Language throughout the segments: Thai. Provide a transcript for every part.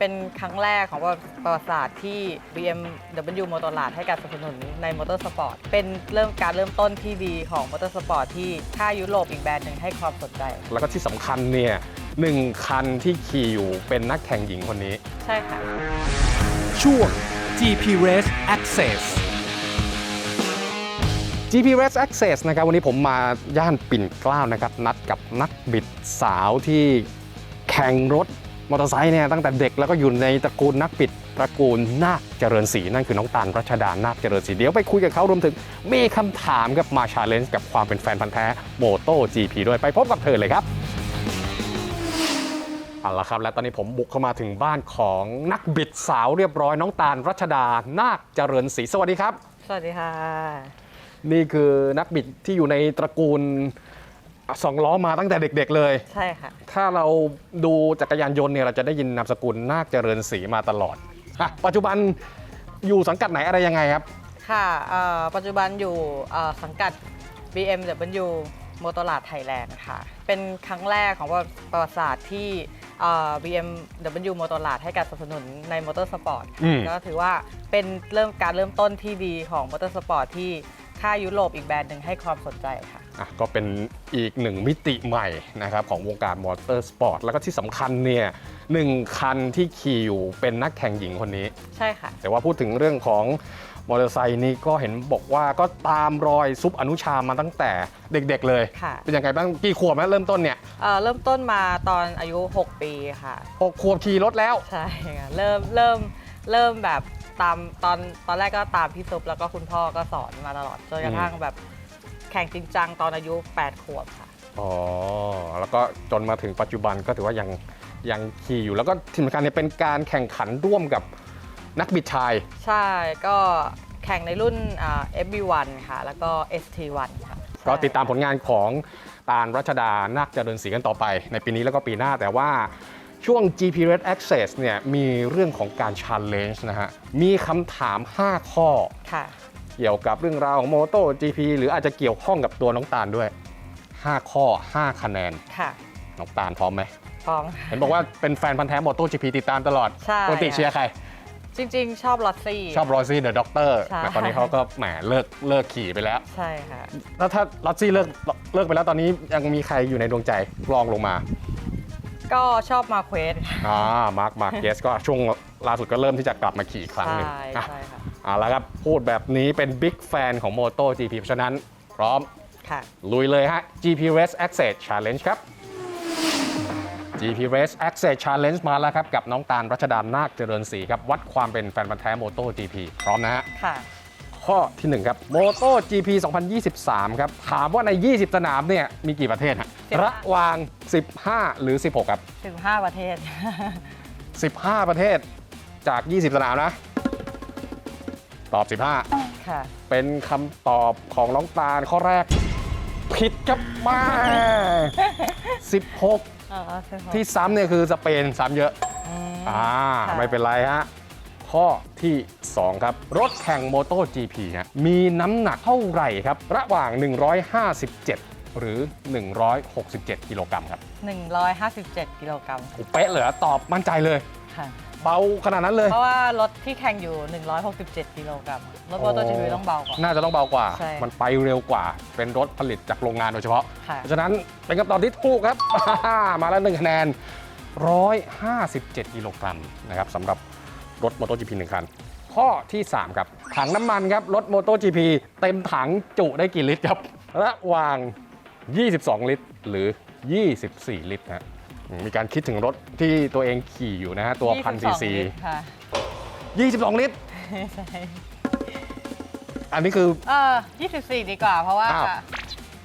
เป็นครั้งแรกของประวัติศาสตร์ที่ BMW Motorrad ให้การสนับสนุนในมอเตอร์สปอร์ตเป็นเริ่มการเริ่มต้นที่ดีของมอเตอร์สปอร์ตที่ค่ายยุโรปอีกแบรนด์หนึ่งให้ความสนใจ แล้วก็ที่สำคัญเนี่ยหนึ่งคันที่ขี่อยู่เป็นนักแข่งหญิงคนนี้ ใช่ค่ะ ช่วง GP Race Access GP Race Access นะครับวันนี้ผมมาย่านปิ่นเกล้านะครับ นัดกับนักบิดสาวที่แข่งรถ มอเตอร์ไซค์เนี่ยตั้งแต่เด็กแล้วก็อยู่ในตระกูลนักบิดตระกูลนาคเจริญศรีนั่นคือน้องตาลรัชดานาคเจริญศรีเดี๋ยวไปคุยกับเขารวมถึงมีคำถามกับมาชาเลนจ์กับความเป็นแฟนพันธ์แท้โมโต้ GP ด้วยไปพบกับเธอเลยครับเอาละครับและตอนนี้ผมบุกเข้ามาถึงบ้านของนักบิดสาวเรียบร้อยน้องตาลรัชดานาคเจริญศรีสวัสดีครับ สวัสดีค่ะ นี่คือนักบิดที่อยู่ในตระกูล สองล้อมาตั้งแต่เด็กๆเลย ใช่ค่ะ ถ้าเราดูจักรยานยนต์เนี่ยเราจะได้ยินนามสกุลนาคเจริญศรีมาตลอดอะปัจจุบันอยู่สังกัดไหนอะไรยังไงครับ ค่ะเอ่อปัจจุบันอยู่เอ่อสังกัด BMW Motorrad Thailand ค่ะ เป็นครั้งแรกของประวัติศาสตร์ที่เอ่อ BMW Motorrad ให้การสนับสนุนในมอเตอร์สปอร์ตอืม ก็ถือว่าเป็นเริ่มการเริ่มต้นที่ดีของมอเตอร์สปอร์ตที่ ค่ายยุโรปอีกแบรนด์หนึ่งให้ความสนใจค่ะ อะก็เป็นอีกหนึ่งมิติใหม่นะครับของวงการมอเตอร์สปอร์ต แล้วก็ที่สำคัญเนี่ยหนึ่งคันที่ขี่อยู่เป็นนักแข่งหญิงคนนี้ ใช่ค่ะ แต่ว่าพูดถึงเรื่องของมอเตอร์ไซค์นี่ก็เห็นบอกว่าก็ตามรอยซุปอนุชามาตั้งแต่เด็กๆเลย ค่ะ เป็นยังไงบ้างกี่ขวบแล้วเริ่มต้นเนี่ยเอ่อเริ่มต้นมาตอนอายุ 6 ปีค่ะ หกขวบขี่รถแล้ว ใช่ค่ะเริ่มเริ่มเริ่มแบบ ตามตอนตอนแรกก็ตามพี่ซุปแล้วก็คุณพ่อก็สอนมาตลอดจนกระทั่งแบบแข่งจริงจังตอนอายุ 8 ขวบค่ะ อ๋อ แล้วก็จนมาถึงปัจจุบันก็ถือว่ายังยังขี่อยู่ แล้วก็ที่สำคัญเนี่ยเป็นการแข่งขันร่วมกับนักบิดชาย ใช่ก็แข่งในรุ่นอ่า FB1 ค่ะ แล้วก็ ST1 ค่ะก็ติดตามผลงานของตาลรัชดานาคเจริญศรีกันต่อไป ในปีนี้แล้วก็ปีหน้าแต่ว่า ช่วง GP Red Access เนี่ยมีเรื่องของการ Challenge นะฮะ มีคำถาม 5 ข้อ ค่ะ เกี่ยวกับเรื่องราวของ Moto GP หรืออาจจะเกี่ยวข้องกับตัวน้องตาลด้วย 5 ข้อ 5 คะแนน ค่ะ น้องตาลพร้อมไหม พร้อม เห็นบอกว่าเป็นแฟนพันธ์แท้ Moto GP ติดตามตลอดใช่ ปกติเชียร์ใคร จริง ๆ ชอบลอตซี่ ชอบรอซี่เดอะด็อกเตอร์ใช่ แต่ตอนนี้เขาก็แหมเลิกเลิกขี่ไปแล้ว ใช่ค่ะ แล้วถ้ารอซี่เลิกเลิกไปแล้วตอนนี้ยังมีใครอยู่ในดวงใจลองลงมา ก็ชอบมาเควสอ่ามาร์คมาร์เกสก็ช่วงล่าสุดก็เริ่มที่จะกลับมาขี่อีกครั้งใช่หนึ่งอะใช่ค่ะ เอาละครับ พูดแบบนี้เป็นบิ๊กแฟนของ Moto GP เพราะฉะนั้น พร้อม ค่ะ ลุยเลยฮะ GP Race Access Challenge ครับ GP Race Access Challenge มาแล้วครับ กับน้องตาลรัชดานาคเจริญศรีครับ วัดความเป็นแฟนพันธ์แท้ Moto GP พร้อมนะฮะ ค่ะ ข้อที่ 1 ครับ Moto GP 2023 ครับ ถามว่าใน 20 สนามเนี่ย มีกี่ประเทศฮะ15 ระหว่าง 15 หรือ 16 ครับ15 ประเทศ15 ประเทศจาก 20 สนามนะ ตอบ15ค่ะเป็นคำตอบของน้องตาลข้อแรก ผิดครับมา 16 อ๋อใช่ค่ะที่ซ้ำเนี่ยคือสเปนซ้ำเยอะ อืมอ่า ค่ะ ไม่เป็นไรฮะ ข้อที่ 2 ครับ รถแข่ง Moto GP ฮะมีน้ำหนักเท่าไหร่ครับ ระหว่าง 157 หรือ 167 กิโลกรัมครับ157 กิโลกรัมโอ้เป๊ะเลยอะตอบมั่นใจเลย ค่ะ เบาขนาดนั้นเลย เพราะว่ารถที่แข่งอยู่ 167 กิโลกรัมรถมอเตอร์จีพีต้องเบากว่า น่าจะต้องเบากว่า ใช่ มันไปเร็วกว่า เป็นรถผลิตจากโรงงานโดยเฉพาะ ค่ะ เพราะฉะนั้นเป็นคำตอบที่ถูกครับ มาแล้วหนึ่งคะแนน 157 กิโลกรัมนะครับสำหรับรถ MotoGP หนึ่งคัน ข้อที่ 3 ครับ ถังน้ำมันครับ รถ MotoGP เต็มถังจุได้กี่ลิตรครับ ระหว่าง 22 ลิตร หรือ 24 ลิตรนะอืมมีการคิดถึงรถที่ตัวเองขี่อยู่นะฮะ ตัวพันซี22ซีลิตรค่ะ22 ลิตร ใช่อันนี้คือ เออ24 ดีกว่า เพราะว่า อ้าว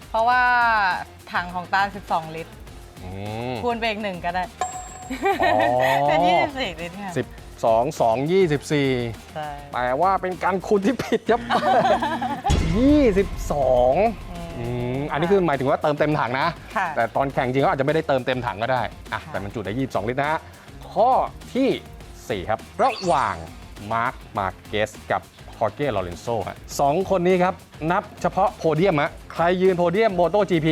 เพราะว่าถังของตาล 12 ลิตร อืม คูณไปอีกหนึ่งก็ได้ อ๋อ เป็น 24 ลิตรค่ะ12 2 24 ใช่แต่ว่าเป็นการคูณที่ผิดครับ 22 อืมอันนี้คือหมายถึงว่าเติมเต็มถังนะ ค่ะ แต่ตอนแข่งจริงก็อาจจะไม่ได้เติมเต็มถังก็ได้อะค่ะ แต่มันจุได้ 22 ลิตรนะฮะข้อที่ 4 ครับ ระหว่างมาร์คมาร์เกสกับคอร์เก้ลอเรนโซฮะสองคนนี้ครับ นับเฉพาะโพเดียมฮะใครยืนโพเดียมโมโต GP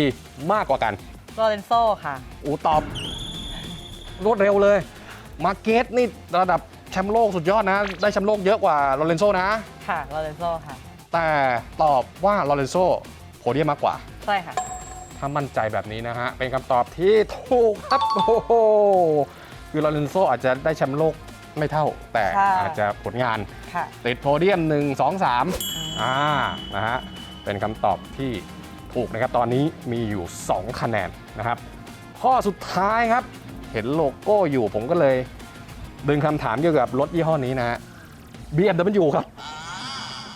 มากกว่ากัน โรเลนโซค่ะ อูตอบ รวดเร็วเลย มาเกตนี่ระดับแชมป์โลกสุดยอดนะ ได้แชมป์โลกเยอะกว่าโรเลนโซนะ ค่ะลอเรนโซค่ะ แต่ตอบว่าโรเลนโซ โพเดียมมากกว่า ใช่ค่ะ ถ้ามั่นใจแบบนี้นะฮะ เป็นคำตอบที่ถูกครับโอ้โหคือโรเลนโซอาจจะได้แชมป์โลกไม่เท่า แต่ค่ะ อาจจะผลงานค่ะ ติดโพเดียม 1 2 3 อ่านะฮะ เป็นคำตอบที่ถูกนะครับ ตอนนี้มีอยู่ 2 คะแนนนะครับ ข้อสุดท้ายครับ เห็นโลโก้อยู่ผมก็เลย ดึงคำถามเกี่ยวกับรถยี่ห้อนี้นะฮะ BMW ครับ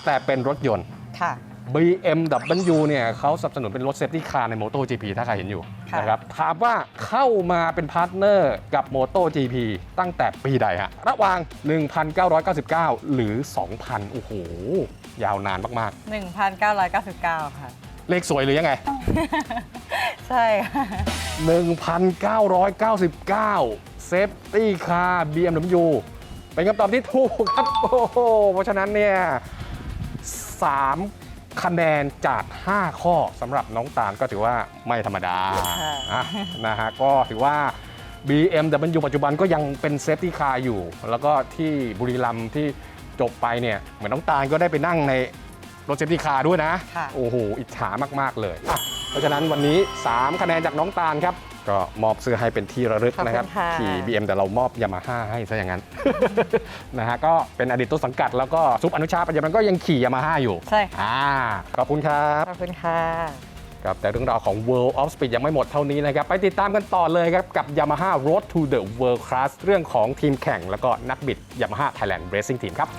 แต่เป็นรถยนต์ ค่ะ BMW เนี่ยเขาสนับสนุนเป็นรถเซฟตี้คาร์ใน MotoGP ถ้าใครเห็นอยู่ค่ะ นะครับถามว่าเข้ามาเป็นพาร์ทเนอร์กับ MotoGP ตั้งแต่ปีใดฮะ ระหว่าง 1,999 หรือ 2,000 โอ้โห ยาวนานมาก 1,999 ค่ะ ๆ เลขสวยหรือยังไง ใช่ค่ะ 1,999เซฟตี้คาร์ BMW เป็นคำตอบที่ถูกครับ โอ้โหเพราะฉะนั้นเนี่ย3 คะแนนจาก 5 ข้อสำหรับน้องตาลก็ถือว่าไม่ธรรมดาค่ะอะนะฮะก็ถือว่า BMW ปัจจุบันก็ยังเป็นเซฟตี้คาร์อยู่ แล้วก็ที่บุรีรัมย์ที่จบไปเนี่ย เหมือนน้องตาลก็ได้ไปนั่งในรถเซฟตี้คาร์ด้วยนะค่ะโอ้โห อิจฉามาก ๆ เลยอะเพราะฉะนั้นวันนี้ 3 คะแนนจากน้องตาลครับ ก็มอบเสื้อให้เป็นที่ระลึกนะครับขอบคุณค่ะ ขี่ BM แต่เรามอบยามาฮ่าให้ซะอย่างนั้น นะฮะก็เป็นอดีตต้นสังกัด แล้วก็ซุปอนุชาปัจจุบันก็ยังขี่ยามาฮ่าอยู่ใช่ค่ะอ่าขอบคุณครับ ขอบคุณค่ะ ครับแต่เรื่องราวของ World of Speed ยังไม่หมดเท่านี้นะครับ ไปติดตามกันต่อเลยครับ กับ Yamaha Road to the World Class เรื่องของทีมแข่ง แล้วก็นักบิด Yamaha Thailand Racing Team ครับ